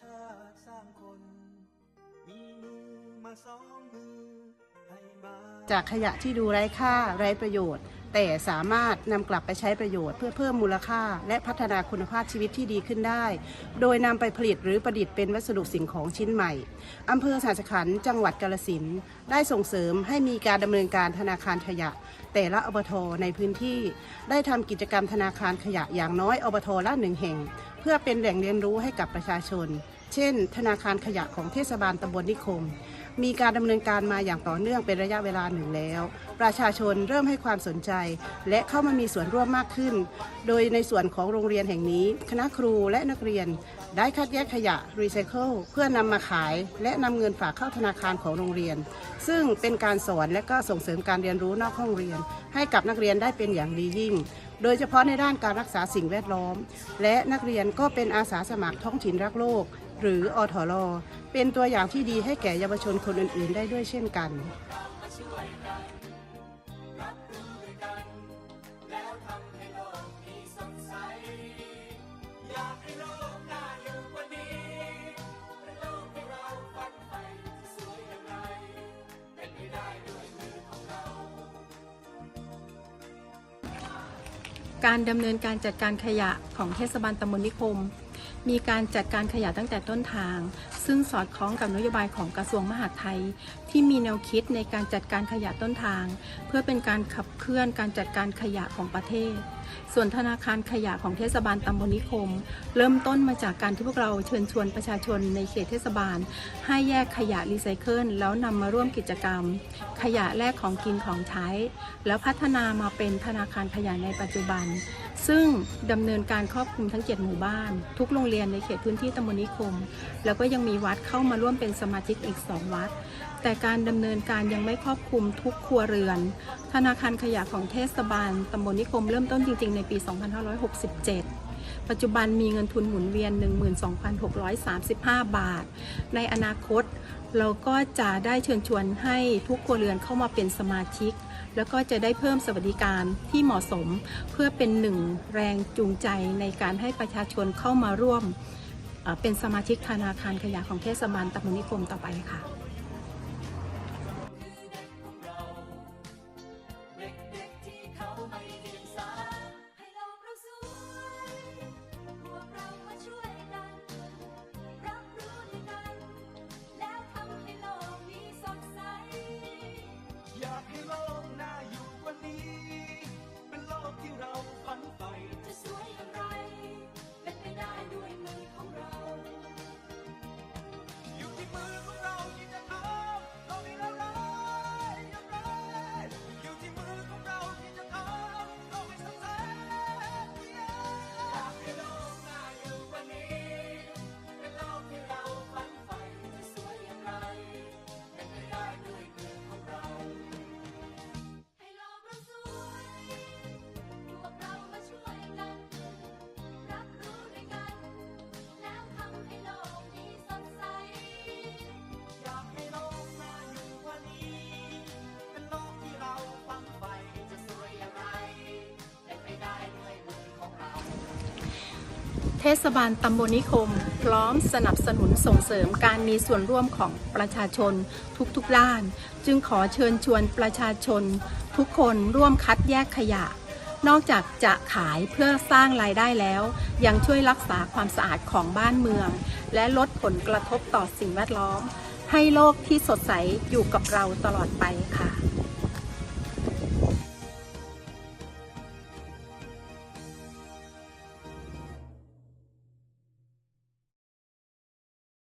ชาติสร้างคน มีมือมาสองมือ ให้มาจากขยะที่ดูไร้ค่าไร้ประโยชน์ แต่สามารถนำกลับไปใช้ประโยชน์เพื่อเพิ่มมูลค่า และพัฒนาคุณภาพชีวิตที่ดีขึ้นได้ โดยนำไปผลิตหรือประดิษฐ์เป็นวัสดุสิ่งของชิ้นใหม่อำเภอสาสขันจังหวัดกาลสินธุ์ได้ส่งเสริมให้มีการดำเนินการธนาคารขยะ แต่ละอบทในพื้นที่ ได้ทำกิจกรรมธนาคารขยะอย่างน้อยอบทละหนึ่งแห่ง เพื่อเป็นแหล่งเรียนรู้ให้กับประชาชน เช่น ธนาคารขยะของเทศบาลตำบลนิคม มีการดำเนินการมาอย่างต่อเนื่องเป็นระยะเวลาหนึ่งแล้ว ประชาชนเริ่มให้ความสนใจ และเข้ามามีส่วนร่วมมากขึ้น โดยในส่วนของโรงเรียนแห่งนี้ คณะครูและนักเรียน ได้คัดแยกขยะรีไซเคิลเพื่อนำมาขาย และนำเงินฝากเข้าธนาคารของโรงเรียน ซึ่งเป็นการสอนและก็ส่งเสริมการเรียนรู้นอกห้องเรียน ให้กับนักเรียนได้เป็นอย่างดียิ่งโดยเฉพาะในด้านการรักษาสิ่งแวดล้อม และนักเรียนก็เป็นอาสาสมัครท้องถิ่นรักโลก หรืออทรเป็นตัวอย่างที่ดีให้แก่เยาวชนคนอื่นๆ ได้ด้วยเช่นกันการาฝันใฝ่จะสวยอย่างไรเป็นไปได้ด้วยมือของเราการดำเนินการจัดการขยะของเทศบาลตำบลนิคม มีการจัดการขยะตั้งแต่ต้นทาง ซึ่งสอดคล้องกับนโยบายของกระทรวงมหาดไทย ที่มีแนวคิดในการจัดการขยะต้นทาง เพื่อเป็นการขับเคลื่อนการจัดการขยะของประเทศ ส่วนธนาคารขยะของเทศบาลตำบลนิคม เริ่มต้นมาจากการที่พวกเราเชิญชวนประชาชนในเขตเทศบาล ให้แยกขยะรีไซเคิลแล้วนำมาร่วมกิจกรรม ขยะแลกของกินของใช้ แล้วพัฒนามาเป็นธนาคารขยะในปัจจุบัน ซึ่งดำเนินการครอบคลุมทั้ง 7 หมู่บ้าน ทุกโรงเรียนในเขตพื้นที่ตำบลนิคม แล้วก็ยังมีวัดเข้ามาร่วมเป็นสมาชิกอีก 2 วัดแต่การดำเนินการยังไม่ครอบคลุมทุกครัวเรือน ธนาคารขยะของเทศบาลตำบลนิคมเริ่มต้นจริง ๆ ในปี 2567 ปัจจุบันมีเงินทุนหมุนเวียน 12,635 บาท ในอนาคตเราก็จะได้เชิญชวนให้ทุกครัวเรือนเข้ามาเป็นสมาชิก แล้วก็จะได้เพิ่มสวัสดิการที่เหมาะสม เพื่อเป็นหนึ่งแรงจูงใจในการให้ประชาชนเข้ามาร่วมเป็นสมาชิกธนาคารขยะของเทศบาลตำบลนิคมต่อไปค่ะ เทศบาลตำบลนิคม พร้อมสนับสนุนส่งเสริมการมีส่วนร่วมของประชาชนทุกๆด้าน จึงขอเชิญชวนประชาชน ทุกคนร่วมคัดแยกขยะ นอกจากจะขายเพื่อสร้างรายได้แล้ว ยังช่วยรักษาความสะอาดของบ้านเมือง และลดผลกระทบต่อสิ่งแวดล้อม ให้โลกที่สดใสอยู่กับเราตลอดไปค่ะ